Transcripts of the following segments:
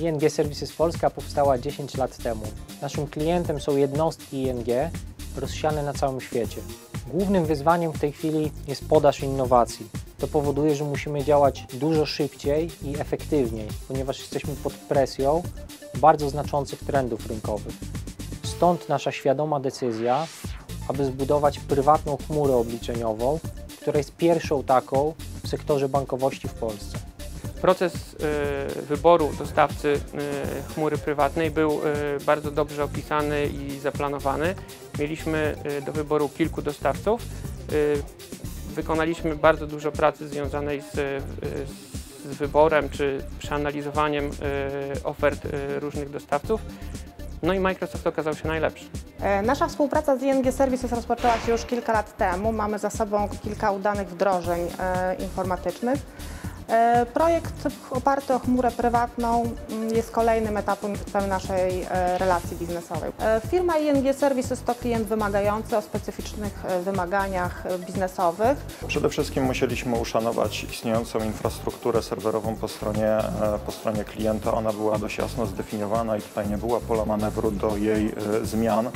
ING Services Polska powstała 10 lat temu. Naszym klientem są jednostki ING rozsiane na całym świecie. Głównym wyzwaniem w tej chwili jest podaż innowacji. To powoduje, że musimy działać dużo szybciej i efektywniej, ponieważ jesteśmy pod presją bardzo znaczących trendów rynkowych. Stąd nasza świadoma decyzja, aby zbudować prywatną chmurę obliczeniową, która jest pierwszą taką w sektorze bankowości w Polsce. Proces y, wyboru dostawcy y, chmury prywatnej był y, bardzo dobrze opisany i zaplanowany. Mieliśmy do wyboru kilku dostawców. Wykonaliśmy bardzo dużo pracy związanej z, z wyborem czy przeanalizowaniem ofert różnych dostawców. No i Microsoft okazał się najlepszy. E, Nasza współpraca z ING Services rozpoczęła się już kilka lat temu. Mamy za sobą kilka udanych wdrożeń e, informatycznych. E, Projekt oparty o chmurę prywatną mm, jest kolejnym etapem naszej e, relacji biznesowej. E, Firma ING Services to klient wymagający o specyficznych wymaganiach biznesowych. Przede wszystkim musieliśmy uszanować istniejącą infrastrukturę serwerową po stronie, po stronie klienta. Ona była dość jasno zdefiniowana i tutaj nie było pola manewru do jej zmian,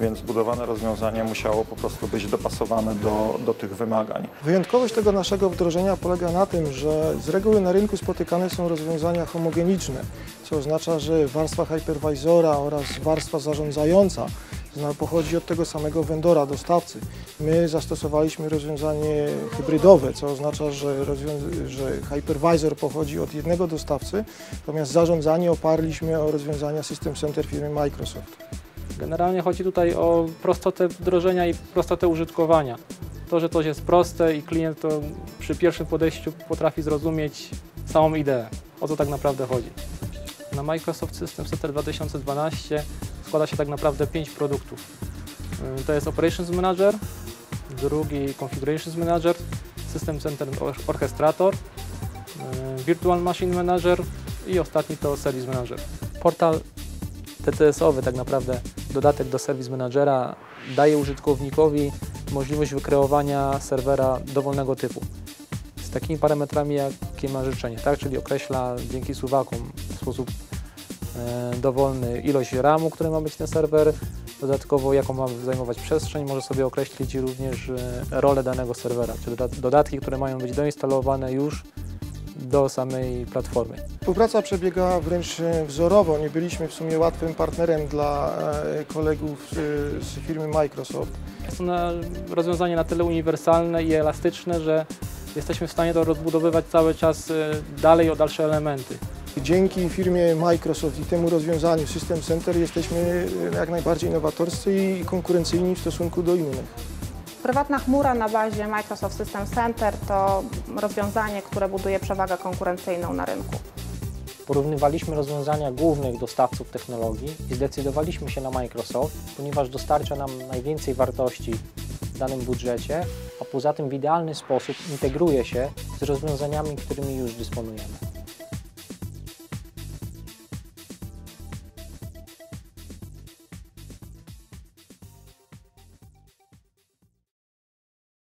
więc zbudowane rozwiązanie musiało po prostu być dopasowane do, do tych wymagań. Wyjątkowość tego naszego wdrożenia polega na tym, że z reguły na rynku spotykane są rozwiązania homogeniczne, co oznacza, że warstwa hypervisora oraz warstwa zarządzająca zna- pochodzi od tego samego vendora, dostawcy. My zastosowaliśmy rozwiązanie hybrydowe, co oznacza, że, że hypervisor pochodzi od jednego dostawcy, natomiast zarządzanie oparliśmy o rozwiązania System Center firmy Microsoft. Generalnie chodzi tutaj o prostotę wdrożenia i prostotę użytkowania. To, że to jest proste i klient to przy pierwszym podejściu potrafi zrozumieć całą ideę, o co tak naprawdę chodzi. Na Microsoft System Center 2012 składa się tak naprawdę pięć produktów. Y, To jest Operations Manager, drugi Configurations Manager, System Center Or- Orchestrator, y, Virtual Machine Manager i ostatni to Service Manager. Portal TCS-owy, tak naprawdę. Dodatek do Service Managera, daje użytkownikowi możliwość wykreowania serwera dowolnego typu. Z takimi parametrami, jakie ma życzenie, tak? czyli określa dzięki suwakom w sposób e, dowolny ilość RAMu, który ma być ten serwer, dodatkowo jaką ma zajmować przestrzeń, może sobie określić również e, rolę danego serwera, czy doda- dodatki, które mają być doinstalowane już do samej platformy. Współpraca przebiega wręcz e, wzorowo. Nie byliśmy w sumie łatwym partnerem dla e, kolegów e, z firmy Microsoft. Jest to na, rozwiązanie na tyle uniwersalne i elastyczne, że jesteśmy w stanie to rozbudowywać cały czas dalej o dalsze elementy. Dzięki firmie Microsoft i temu rozwiązaniu System Center jesteśmy jak najbardziej nowatorscy i konkurencyjni w stosunku do innych. Prywatna chmura na bazie Microsoft System Center to rozwiązanie, które buduje przewagę konkurencyjną na rynku. Porównywaliśmy rozwiązania głównych dostawców technologii i zdecydowaliśmy się na Microsoft, ponieważ dostarcza nam najwięcej wartości w danym budżecie, a poza tym w idealny sposób integruje się z rozwiązaniami, którymi już dysponujemy.